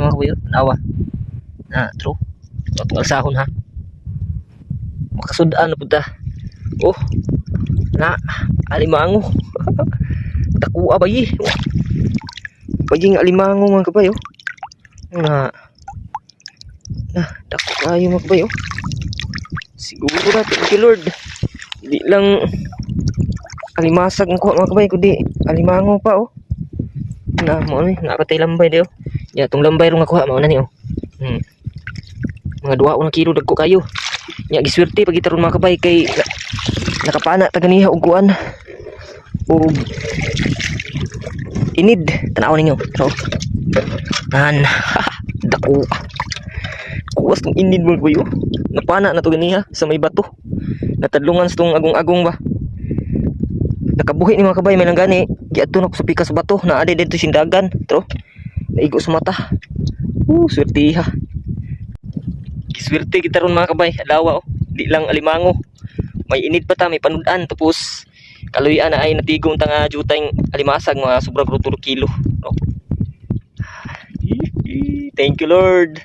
mga kabayo nawa na true. Ito sahon ha? Makasudaan na punta. Oh na alimango. Takua ba yi paging alimango mga kabayo na na dako kayo mga kabayo siguro na thank lord. Di lang alimasag ang kuha mga kabayo kundi alimango pa oh. Na mo ni napatay lambay dio ya tong lambay ro nga kuha mao na ni oh. Hmm. mga duha na kilo dagko kayo nya giswerte pag itaron mga kabay kay na- nakapana ta ganiha og kuan og inid tanaw ninyo so nan dako. Kuwas tong inid mo kayo napana na to ganiha sa may bato. Natadlungan sa tong agong-agong ba. Nakabuhi ni mga kabay may langgani giadto na sa pika sa bato na ade dito sindagan tro naigo sa mata uh swerte ha Kiswerte kita ron mga kabay, alawa oh. Di lang alimango. May init pa ta, may panudan tapos kaluyan na ay natigong tanga jutay alimasag mga sobrang 3 kilo. No? Thank you Lord.